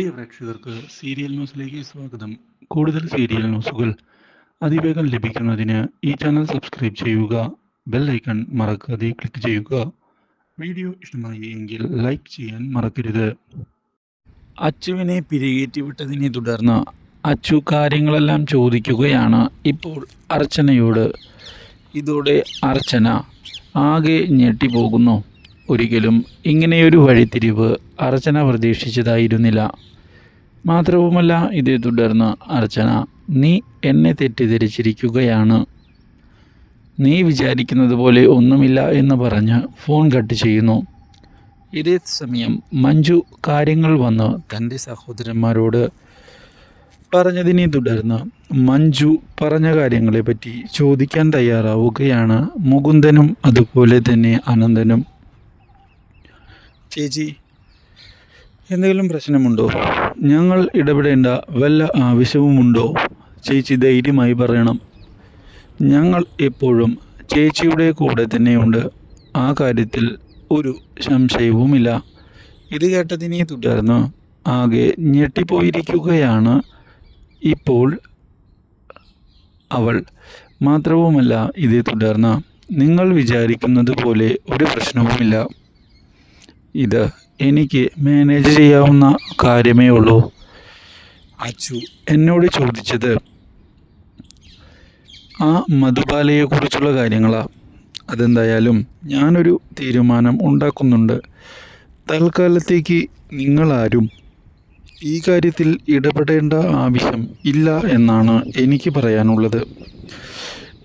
പ്രിയ പ്രേക്ഷകർക്ക് സീരിയൽ ന്യൂസിലേക്ക് സ്വാഗതം. കൂടുതൽ സീരിയൽ ന്യൂസുകൾ അതിവേഗം ലഭിക്കുന്നതിന് ഈ ചാനൽ സബ്സ്ക്രൈബ് ചെയ്യുക ബെൽ ഐക്കൺ മറക്കാതെ ക്ലിക്ക് ചെയ്യുക. വീഡിയോ ഇഷ്ടമായി എങ്കിൽ ലൈക്ക് ചെയ്യാൻ മറക്കരുത്. അച്ചുവിനെ പിരികേറ്റി വിട്ടതിനെ തുടർന്ന് അച്ചു കാര്യങ്ങളെല്ലാം ചോദിക്കുകയാണ് ഇപ്പോൾ അർച്ചനയോട്. ഇതോടെ അർച്ചന ആകെ ഞെട്ടിപ്പോകുന്നു. ഒരിക്കലും ഇങ്ങനെയൊരു വഴിത്തിരിവ് അർച്ചന പ്രതീക്ഷിച്ചതായിരുന്നില്ല. മാത്രവുമല്ല ഇതേ തുടർന്ന് അർച്ചന നീ എന്നെ തെറ്റിദ്ധരിച്ചിരിക്കുകയാണ്. നീ വിചാരിക്കുന്നത് പോലെ ഒന്നുമില്ല എന്ന് പറഞ്ഞ് ഫോൺ കട്ട് ചെയ്യുന്നു. ഇതേ സമയം മഞ്ജു കാര്യങ്ങൾ വന്ന് തന്റെ സഹോദരന്മാരോട് പറഞ്ഞതിനെ തുടർന്ന് മഞ്ജു പറഞ്ഞ കാര്യങ്ങളെപ്പറ്റി ചോദിക്കാൻ തയ്യാറാവുകയാണ്. മുകുന്ദനും അതുപോലെ തന്നെ അനന്തനും. ചേച്ചി. എന്തെങ്കിലും പ്രശ്നമുണ്ടോ? ഞങ്ങൾ ഇടപെടേണ്ട വല്ല ആവശ്യവുമുണ്ടോ? ചേച്ചി ധൈര്യമായി പറയണം. ഞങ്ങൾ എപ്പോഴും ചേച്ചിയുടെ കൂടെ തന്നെയുണ്ട്. ആ കാര്യത്തിൽ ഒരു സംശയവുമില്ല. ഇത് കേട്ടതിനെ തുടർന്ന് ആകെ ഞെട്ടിപ്പോയിരിക്കുകയാണ്. ഇപ്പോൾ അവൾ മാത്രവുമല്ല ഇതേ തുടർന്ന് നിങ്ങൾ വിചാരിക്കുന്നത് പോലെ ഒരു പ്രശ്നവുമില്ല. ഇത് എനിക്ക് മാനേജ് ചെയ്യാവുന്ന കാര്യമേ ഉള്ളൂ. അച്ചു എന്നോട് ചോദിച്ചത് ആ മധുബാലയെക്കുറിച്ചുള്ള കാര്യങ്ങളാണ് അതെന്തായാലും ഞാനൊരു തീരുമാനം ഉണ്ടാക്കുന്നുണ്ട്. തൽക്കാലത്തേക്ക് നിങ്ങളാരും ഈ കാര്യത്തിൽ ഇടപെടേണ്ട ആവശ്യം ഇല്ല എന്നാണ് എനിക്ക് പറയാനുള്ളത്.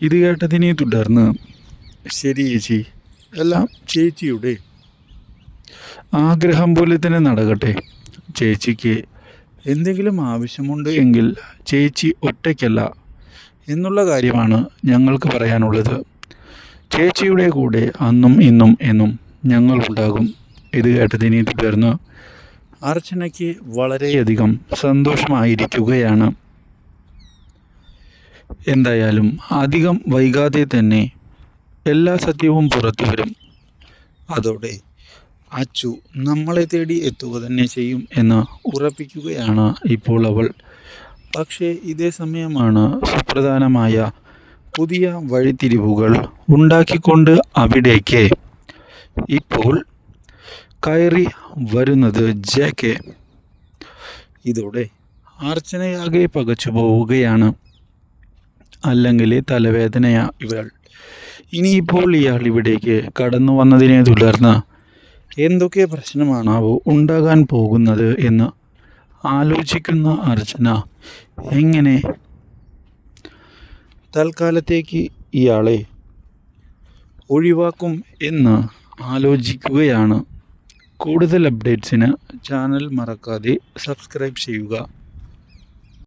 ഇത് കേട്ടതിനെ തുടർന്ന് ശരി ചേച്ചി. എല്ലാം ചേച്ചിയുടെ ആഗ്രഹം പോലെ തന്നെ നടക്കട്ടെ. ചേച്ചിക്ക് എന്തെങ്കിലും ആവശ്യമുണ്ട് എങ്കിൽ ചേച്ചി ഒറ്റയ്ക്കല്ല എന്നുള്ള കാര്യമാണ് ഞങ്ങൾക്ക് പറയാനുള്ളത്. ചേച്ചിയുടെ കൂടെ അന്നും ഇന്നും എന്നും ഞങ്ങൾ ഉണ്ടാകും. ഇത് കേട്ടതിനെ തുടർന്ന് അർച്ചനയ്ക്ക് വളരെയധികം സന്തോഷമായിരിക്കുകയാണ്. എന്തായാലും അധികം വൈകാതെ തന്നെ എല്ലാ സത്യവും പുറത്തു വരും. അതോടെ അച്ചു നമ്മളെ തേടി എത്തുക തന്നെ ചെയ്യും എന്ന് ഉറപ്പിക്കുകയാണ് ഇപ്പോൾ അവൾ. പക്ഷേ ഇതേ സമയമാണ് സുപ്രധാനമായ പുതിയ വഴിത്തിരിവുകൾ ഉണ്ടാക്കിക്കൊണ്ട് അവിടേക്ക്. ഇപ്പോൾ കയറി വരുന്നത് ജെ കെ ഇതോടെ അർച്ചനയാകെ പകച്ചു പോവുകയാണ്. അല്ലെങ്കിൽ തലവേദനയാ ഇവൾ. ഇനിയിപ്പോൾ ഇയാൾ ഇവിടേക്ക് കടന്നു വന്നതിനെ തുടർന്ന് എന്തൊക്കെ പ്രശ്നമാണാവോ ഉണ്ടാകാൻ പോകുന്നത് എന്ന് ആലോചിക്കുന്ന അർച്ചന എങ്ങനെ? തൽക്കാലത്തേക്ക് ഇയാളെ ഒഴിവാക്കും എന്ന് ആലോചിക്കുകയാണ്. കൂടുതൽ അപ്ഡേറ്റ്സിന് ചാനൽ മറക്കാതെ സബ്സ്ക്രൈബ് ചെയ്യുക.